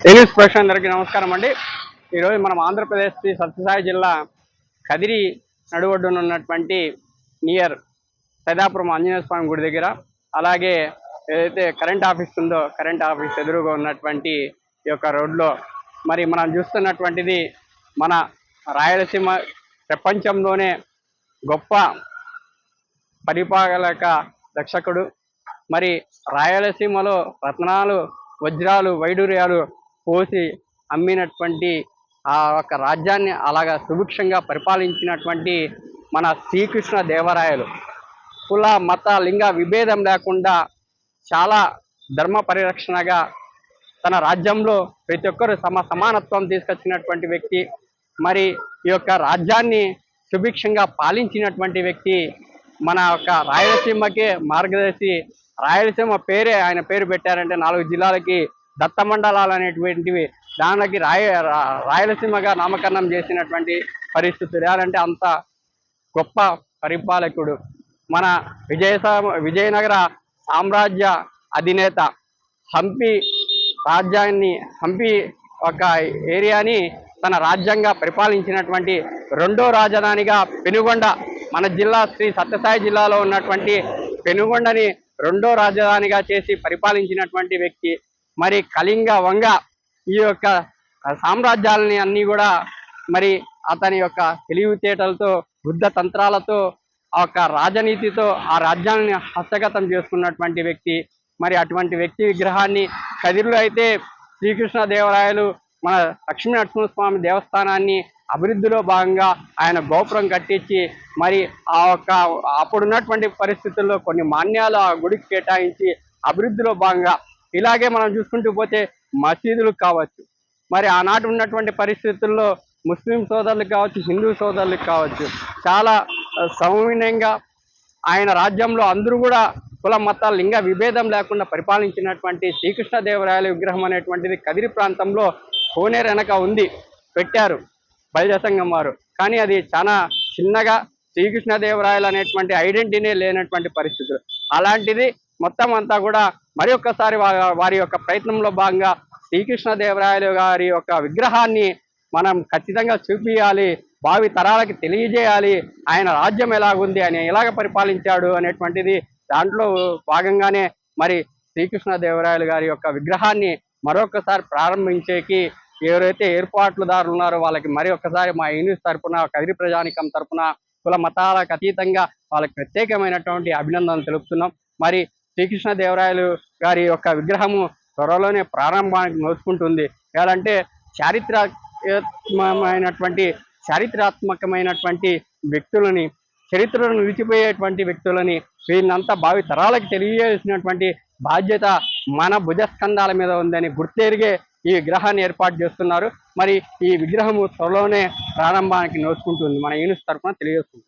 News ప్రేక్షకులందరికీ నమస్కారం అండి. ఈరోజు మనం ఆంధ్రప్రదేశ్ శ్రీ సత్యసాయి జిల్లా కదిరి నడువడ్డున ఉన్నటువంటి నియర్ సైదాపురం ఆంజనేయ స్వామి గుడి దగ్గర అలాగే ఏదైతే కరెంట్ ఆఫీస్ ఉందో కరెంట్ ఆఫీస్ ఎదురుగా ఉన్నటువంటి ఈ యొక్క రోడ్లో మరి మనం చూస్తున్నటువంటిది మన రాయలసీమ ప్రపంచంలోనే గొప్ప పరిపాలక దక్షకుడు మరి రాయలసీమలో రత్నాలు వజ్రాలు వైడూర్యాలు పోసి అమ్మినటువంటి ఆ యొక్క రాజ్యాన్ని అలాగా సుభిక్షంగా పరిపాలించినటువంటి మన శ్రీకృష్ణ దేవరాయలు. కుల మత లింగ విభేదం లేకుండా చాలా ధర్మ పరిరక్షణగా తన రాజ్యంలో ప్రతి ఒక్కరు సమ సమానత్వం తీసుకొచ్చినటువంటి వ్యక్తి. మరి ఈ యొక్క రాజ్యాన్ని సుభిక్షంగా పాలించినటువంటి వ్యక్తి మన యొక్క రాయలసీమకే మార్గదర్శి. రాయలసీమ పేరే ఆయన పేరు పెట్టారంటే నాలుగు జిల్లాలకి దత్త మండలాలు అనేటువంటివి దానికి రాయ రాయలసీమగా నామకరణం చేసినటువంటి పరిస్థితులు. ఏదంటే అంత గొప్ప పరిపాలకుడు. మన విజయ విజయనగర సామ్రాజ్య అధినేత హంపి రాజ్యాన్ని హంపి ఒక ఏరియాని తన రాజ్యంగా పరిపాలించినటువంటి రెండో రాజధానిగా పెనుగొండ మన జిల్లా శ్రీ సత్యసాయి జిల్లాలో ఉన్నటువంటి పెనుగొండని రెండో రాజధానిగా చేసి పరిపాలించినటువంటి వ్యక్తి మరి కళింగ వంగ ఈ యొక్క సామ్రాజ్యాలని అన్నీ కూడా మరి అతని యొక్క తెలివితేటలతో బుద్ధ తంత్రాలతో ఆ యొక్క రాజనీతితో ఆ రాజ్యాన్ని హస్తగతం చేసుకున్నటువంటి వ్యక్తి. మరి అటువంటి వ్యక్తి విగ్రహాన్ని కదిరిలో అయితే శ్రీకృష్ణదేవరాయలు మన లక్ష్మీ నరసింహస్వామి దేవస్థానాన్ని అభివృద్ధిలో భాగంగా ఆయన గోపురం కట్టించి మరి ఆ యొక్క అప్పుడున్నటువంటి పరిస్థితుల్లో కొన్ని మాన్యాలు ఆ గుడికి కేటాయించి అభివృద్ధిలో భాగంగా ఇలాగే మనం చూసుకుంటూ పోతే మసీదులు కావచ్చు. మరి ఆనాటి ఉన్నటువంటి పరిస్థితుల్లో ముస్లిం సోదరులకు కావచ్చు హిందూ సోదరులకు కావచ్చు చాలా సౌమ్యంగా ఆయన రాజ్యంలో అందరూ కూడా కుల మతాల లింగ విభేదం లేకుండా పరిపాలించినటువంటి శ్రీకృష్ణదేవరాయల విగ్రహం అనేటువంటిది కదిరి ప్రాంతంలో కోనేరు వెనక ఉంది పెట్టారు బయలుదేశంగం వారు. కానీ అది చాలా చిన్నగా శ్రీకృష్ణదేవరాయలు అనేటువంటి ఐడెంటిటీ లేనటువంటి పరిస్థితులు. అలాంటిది మొత్తం అంతా కూడా మరి ఒక్కసారి వారి యొక్క ప్రయత్నంలో భాగంగా శ్రీకృష్ణదేవరాయలు గారి యొక్క విగ్రహాన్ని మనం ఖచ్చితంగా చూపించాలి భావి తరాలకి తెలియజేయాలి ఆయన రాజ్యం ఎలాగుంది ఆయన ఎలాగ పరిపాలించాడు అనేటువంటిది దాంట్లో భాగంగానే మరి శ్రీకృష్ణదేవరాయలు గారి యొక్క విగ్రహాన్ని మరొకసారి ప్రారంభించేకి ఎవరైతే ఏర్పాట్లుదారులు ఉన్నారో వాళ్ళకి మరి ఒక్కసారి మా యూనిస్ తరపున కదిరి ప్రజానికం తరఫున కుల మతాలకు అతీతంగా వాళ్ళకి ప్రత్యేకమైనటువంటి అభినందనలు తెలుపుతున్నాం. మరి శ్రీకృష్ణదేవరాయలు గారి యొక్క విగ్రహము త్వరలోనే ప్రారంభానికి నోచుకుంటుంది ఎలాంటే చారిత్రాత్మకమైనటువంటి చారిత్రాత్మకమైనటువంటి వ్యక్తులని చరిత్రను నిలిచిపోయేటువంటి వ్యక్తులని వీళ్ళంతా భావి తరాలకు తెలియజేసినటువంటి బాధ్యత మన భుజస్కంధాల మీద ఉందని గుర్తెరిగే ఈ విగ్రహాన్ని ఏర్పాటు చేస్తున్నారు. మరి ఈ విగ్రహము త్వరలోనే ప్రారంభానికి నోచుకుంటుంది మన యూనిస్ తరఫున తెలియజేస్తుంది